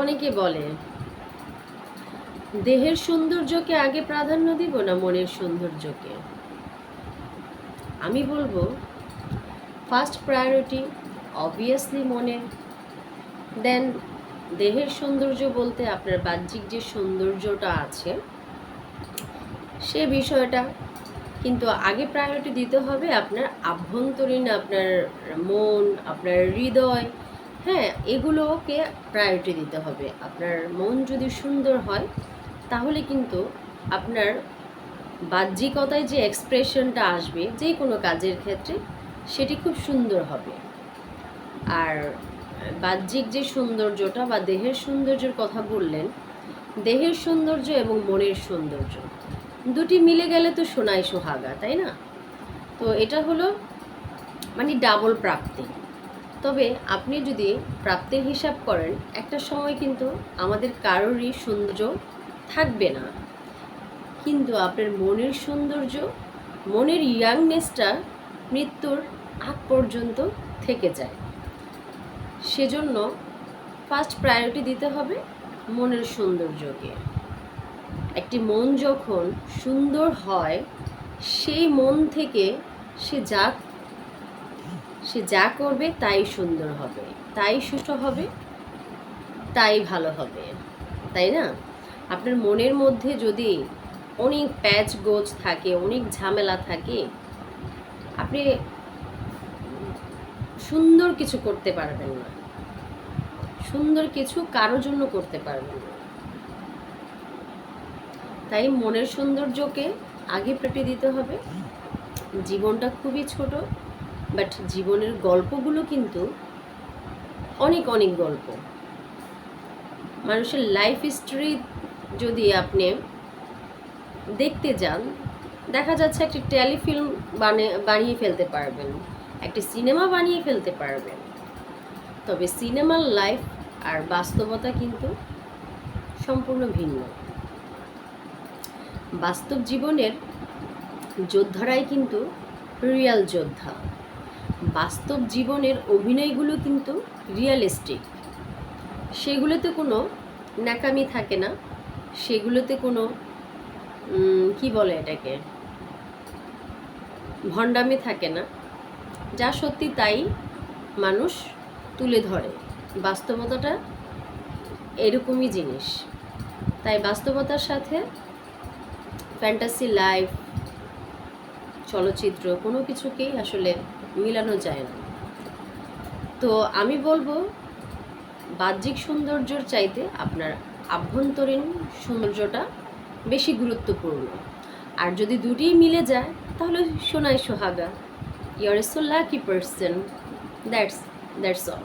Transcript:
অনেকে বলে, দেহের সৌন্দর্যকে আগে প্রাধান্য দিব না মনের সৌন্দর্যকে? আমি বলব ফার্স্ট প্রায়োরিটি অবভিয়াসলি মনের। দেন দেহের সৌন্দর্য বলতে আপনার বাহ্যিক যে সৌন্দর্যটা আছে, সে বিষয়টা। কিন্তু আগে প্রায়োরিটি দিতে হবে আপনার আভ্যন্তরীণ আপনার মন, আপনার হৃদয় হ্যাঁ এগুলোকে প্রায়োরিটি দিতে হবে। আপনার মন যদি সুন্দর হয়, তাহলে কিন্তু আপনার বাহ্যিকতায় যে এক্সপ্রেশনটা আসবে, যে কোনো কাজের ক্ষেত্রে সেটি খুব সুন্দর হবে। আর বাহ্যিক যে সৌন্দর্যটা বা দেহের সৌন্দর্যের কথা বললেন, দেহের সৌন্দর্য এবং মনের সৌন্দর্য, দুটি মিলে গেলে তো সোনাই সোহাগা, তাই না? তো এটা হলো মানে ডাবল প্রাপ্তি। তবে আপনি যদি প্রাপ্তির হিসাব করেন, একটা সময় কিন্তু আমাদের কারোরই সৌন্দর্য থাকবে না। কিন্তু আপনার মনের সৌন্দর্য, মনের ইয়াংনেসটা মৃত্যুর আগ পর্যন্ত থেকে যায়। সেজন্য ফার্স্ট প্রায়োরিটি দিতে হবে মনের সৌন্দর্যকে। একটি মন যখন সুন্দর হয়, সেই মন থেকে সে যা সে যা করবে তাই সুন্দর হবে, তাই সুস্থ হবে, তাই ভালো হবে, তাই না? আপনার মনের মধ্যে যদি অনেক প্যাচ গোজ থাকে, অনেক ঝামেলা থাকে, আপনি সুন্দর কিছু করতে পারবেন না। সুন্দর কিছু কারোর জন্য করতে পারবেন না। তাই মনের সৌন্দর্যকে আগে পেটে দিতে হবে। জীবনটা খুবই ছোট। বাট জীবনের গল্পগুলো কিন্তু অনেক অনেক গল্প। মানুষের লাইফ হিস্টোরি যদি আপনি দেখতে যান, দেখা যাচ্ছে একটি টেলিফিল্ম বানিয়ে বানিয়ে ফেলতে পারবেন, একটি সিনেমা বানিয়ে ফেলতে পারবেন। তবে সিনেমার লাইফ আর বাস্তবতা কিন্তু সম্পূর্ণ ভিন্ন। বাস্তব জীবনের যোদ্ধারাই কিন্তু রিয়াল যোদ্ধা। বাস্তব জীবনের অভিনয়গুলো কিন্তু রিয়ালিস্টিক সেগুলোতে কোনো ন্যাকামি থাকে না। সেগুলোতে কোনো কি বলে এটাকে? ভণ্ডামি থাকে না। যা সত্যি তাই মানুষ তুলে ধরে। বাস্তবতাটা এরকমই জিনিস। তাই বাস্তবতার সাথে ফ্যান্টাসি লাইফ চলচ্চিত্র, কোনো কিছুকেই আসলে মিলানো যায় না। তো আমি বলব, বাহ্যিক সৌন্দর্যর চাইতে আপনার আভ্যন্তরীণ সৌন্দর্যটা বেশি গুরুত্বপূর্ণ। আর যদি দুটিই মিলে যায়, তাহলে সোনাই সোহাগা you are so lucky person that's that's all